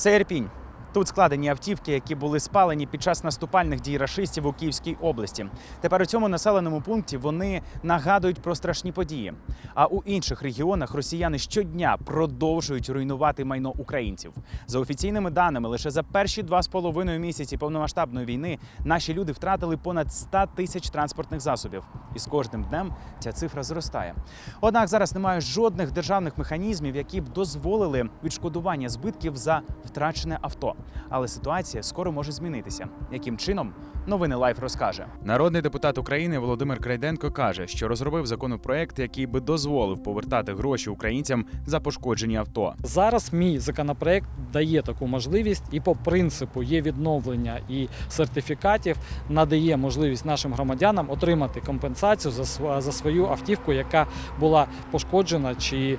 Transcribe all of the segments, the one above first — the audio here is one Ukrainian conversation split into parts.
Це Ірпінь. Тут складені автівки, які були спалені під час наступальних дій рашистів у Київській області. Тепер у цьому населеному пункті вони нагадують про страшні події. А у інших регіонах росіяни щодня продовжують руйнувати майно українців. За офіційними даними, лише за перші два з половиною місяці повномасштабної війни наші люди втратили понад 100 тисяч транспортних засобів. І з кожним днем ця цифра зростає. Однак зараз немає жодних державних механізмів, які б дозволили відшкодування збитків за втрачене авто. Але ситуація скоро може змінитися. Яким чином новини Лайф розкаже. Народний депутат України Володимир Крайденко каже, що розробив законопроект, який би дозволив повертати гроші українцям за пошкоджені авто. Зараз мій законопроект дає таку можливість, і по принципу є відновлення і сертифікатів, надає можливість нашим громадянам отримати компенсацію за за свою автівку, яка була пошкоджена чи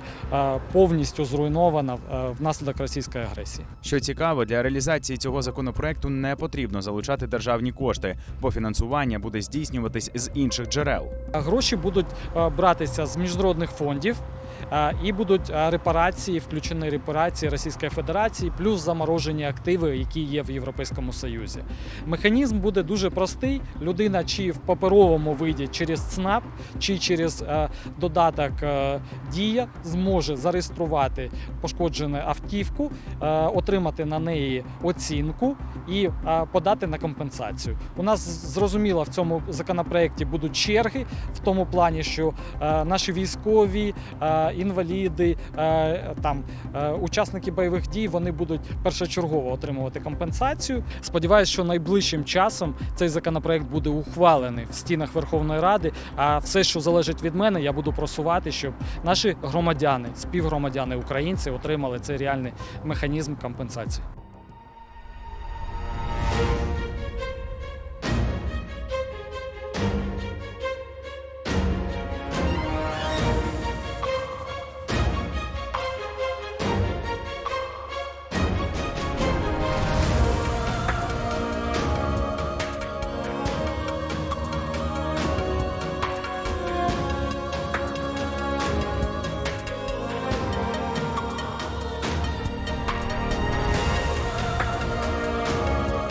повністю зруйнована внаслідок російської агресії. Що цікаво, для реалізації цього законопроекту не потрібно залучати державні кошти, бо фінансування буде здійснюватись з інших джерел. Гроші будуть е, братися з міжнародних фондів. І будуть репарації, включені репарації Російської Федерації, плюс заморожені активи, які є в Європейському Союзі. Механізм буде дуже простий. Людина чи в паперовому виді через ЦНАП, чи через додаток Дія зможе зареєструвати пошкоджену автівку, отримати на неї оцінку і подати на компенсацію. У нас зрозуміло в цьому законопроекті будуть черги в тому плані, що наші військові, інваліди, е, там е, учасники бойових дій вони будуть першочергово отримувати компенсацію. Сподіваюсь, що найближчим часом цей законопроект буде ухвалений в стінах Верховної Ради. А все, що залежить від мене, я буду просувати, щоб наші громадяни, співгромадяни українці отримали цей реальний механізм компенсації.